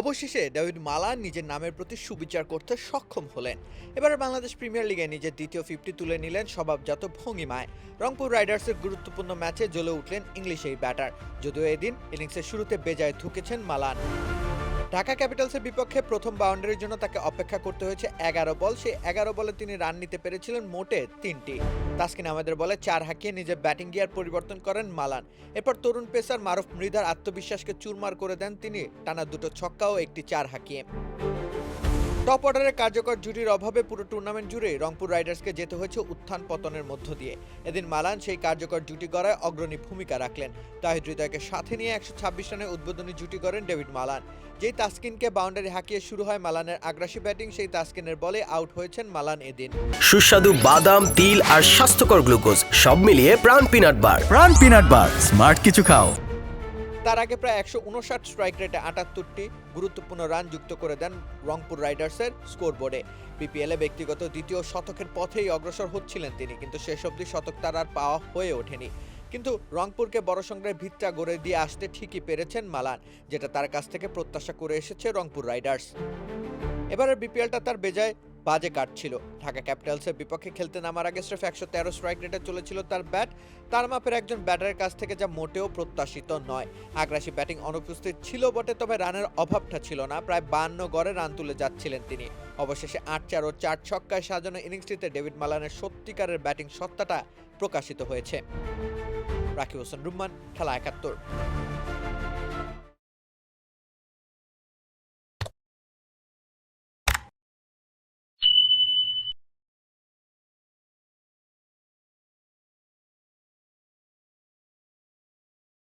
অবশেষে ডেভিড মালা নিজের নামের প্রতি সুবিচার করতে সক্ষম হলেন। এবারে বাংলাদেশ প্রিমিয়ার লিগে নিজের দ্বিতীয় ফিফটি তুলে নিলেন স্বভাবজাত ভঙ্গিমায়। রংপুর রাইডার্সের গুরুত্বপূর্ণ ম্যাচে জ্বলে উঠলেন ইংলিশ এই ব্যাটার। যদিও এদিন ইনিংসের শুরুতে বেজায় থুকেছেন মালান। ঢাকা ক্যাপিটালসের বিপক্ষে প্রথম বাউন্ডারির জন্য তাকে অপেক্ষা করতে হয়েছে এগারো বল। সেই এগারো বলে তিনি রান নিতে পেরেছিলেন মোটে তিনটি। তাসকিন আমাদের বলে চার হাঁকিয়ে নিজের ব্যাটিং গিয়ার পরিবর্তন করেন মালান। এরপর তরুণ পেসার মারুফ মৃধার আত্মবিশ্বাসকে চুরমার করে দেন তিনি। টানা দুটো ছক্কা ও একটি চার হাঁকিয়ে। টপ অর্ডারের কার্যকর জুটির অভাবে পুরো টুর্নামেন্ট জুড়ে রংপুর রাইডার্সকে যেতে হয়েছে উত্থান পতনের মধ্য দিয়ে। এদিন মালান সেই কার্যকর জুটি গড়ায় অগ্রণী ভূমিকা রাখলেন। তাহিদ হৃদয়কে সাথে নিয়ে একশো ছাব্বিশ রানে উদ্বোধনী জুটি করেন ডেভিড মালান। যেই তাসকিনকে বাউন্ডারি হাঁকিয়ে শুরু হয় মালানের আগ্রাসী ব্যাটিং সেই তাসকিনের বলে আউট হয়েছেন মালান এদিন। সুস্বাদু বাদাম তিল আর স্বাস্থ্যকর গ্লুকোজ সব মিলিয়ে প্রাণ পিনাট বার। প্রাণ পিনাট বার স্মার্ট কিছু খাও। তার আগে প্রায় একশো উনষাট স্ট্রাইক রেটে আটাত্তরটি গুরুত্বপূর্ণ রান যুক্ত করে দেন রংপুর রাইডার্সের স্কোরবোর্ডে। বিপিএলে ব্যক্তিগত দ্বিতীয় শতকের পথেই অগ্রসর হচ্ছিলেন তিনি, কিন্তু শেষ অবধি শতক তার আর পাওয়া হয়ে ওঠেনি। কিন্তু রংপুরকে বড় সংগ্রহের ভিতটা গড়ে দিয়ে আসতে ঠিকই পেরেছেন মালান, যেটা তার কাছ থেকে প্রত্যাশা করে এসেছে রংপুর রাইডার্স। এবারের বিপিএলটা তার বেজায় বাজে কাটছিল। ঢাকা ক্যাপিটালসের বিপক্ষে খেলতে নামার আগে স্রেফ একশো তেরো স্ট্রাইক রেটে চলেছিল তার ব্যাট। তার মাপের একজন ব্যাটারের কাছ থেকে যা মোটেও প্রত্যাশিত নয়। আগ্রাসী ব্যাটিং অনুপস্থিত ছিল বটে, তবে রানের অভাবটা ছিল না। প্রায় বান্ন গড়ে রান তুলে যাচ্ছিলেন তিনি। অবশেষে আট চার ও চার ছক্কায় সাজানো ইনিংসটিতে ডেভিড মালানের সত্যিকারের ব্যাটিং সত্তাটা প্রকাশিত হয়েছে। রাকিব হোসেন, রুম্মান, খেলা একাত্তর।